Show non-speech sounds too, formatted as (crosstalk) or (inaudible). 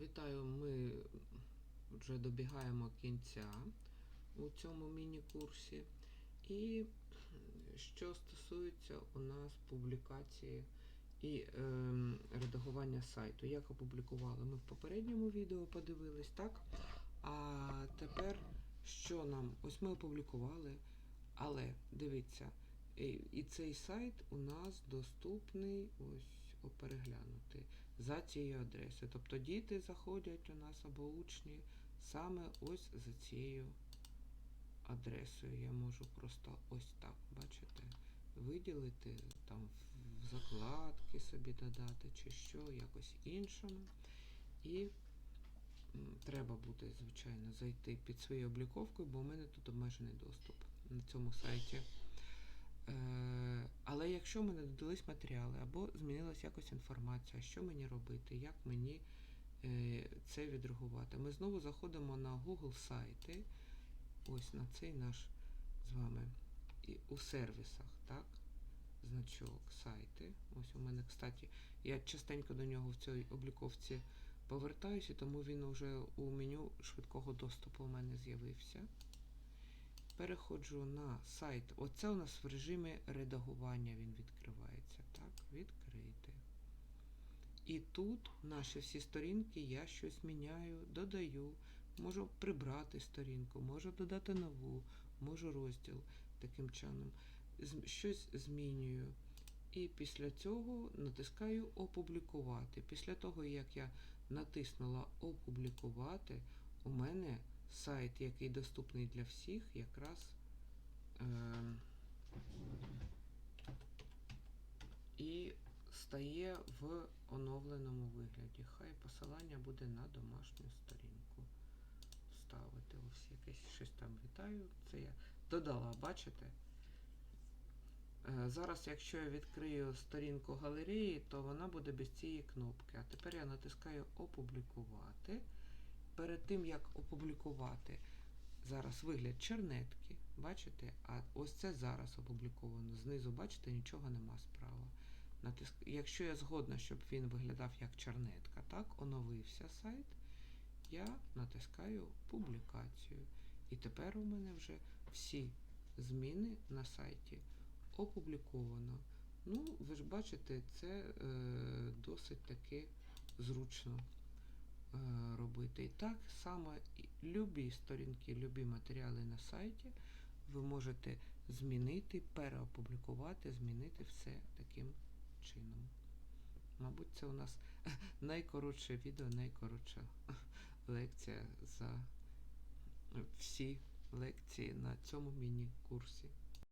Вітаю, ми вже добігаємо кінця у цьому міні-курсі. І що стосується у нас публікації і ем, редагування сайту, як опублікували, ми в попередньому відео подивились, так? А тепер що нам? Ось ми опублікували, але дивіться, і, цей сайт у нас доступний ось переглянути за цією адресою. Тобто діти заходять у нас або учні саме ось за цією адресою. Я можу просто ось так, бачите, виділити, там в закладки собі додати, чи що, якось іншому. І треба буде, звичайно, зайти під своєю обліковкою, бо у мене тут обмежений доступ на цьому сайті. Але якщо мене додались матеріали або змінилась якось інформація, що мені робити, як мені е, це відреагувати, ми знову заходимо на Google сайти, ось на цей наш з вами і у сервісах, так? Значок сайти. Ось у мене, кстати, я частенько до нього в цій обліковці повертаюся, тому він вже у меню швидкого доступу у мене з'явився. Переходжу на сайт. Оце у нас в режимі редагування він відкривається. Так, відкрити. І тут наші всі сторінки я щось міняю, додаю. Можу прибрати сторінку, можу додати нову, можу розділ таким чином. Щось змінюю. І після цього натискаю Опублікувати. Після того, як я натиснула Опублікувати, у мене сайт, який доступний для всіх, якраз е, і стає в оновленому вигляді. Хай посилання буде на домашню сторінку. Вставити ось якесь щось там вітаю. Це я додала, бачите? Е, Зараз, якщо я відкрию сторінку галереї, то вона буде без цієї кнопки. А тепер я натискаю Опублікувати. Перед тим, як опублікувати, зараз вигляд чернетки, бачите? А ось це зараз опубліковано. Знизу, бачите, нічого нема справа. Натиск... Якщо я згодна, щоб він виглядав як чернетка, так, оновився сайт, я натискаю публікацію. І тепер у мене вже всі зміни на сайті опубліковано. Ну, ви ж бачите, це е, досить таки зручно робити. І так само любі сторінки, любі матеріали на сайті ви можете змінити, переопублікувати, змінити все таким чином. Мабуть, це у нас (laughs) найкоротше відео, найкоротша (laughs) лекція за всі лекції на цьому міні-курсі.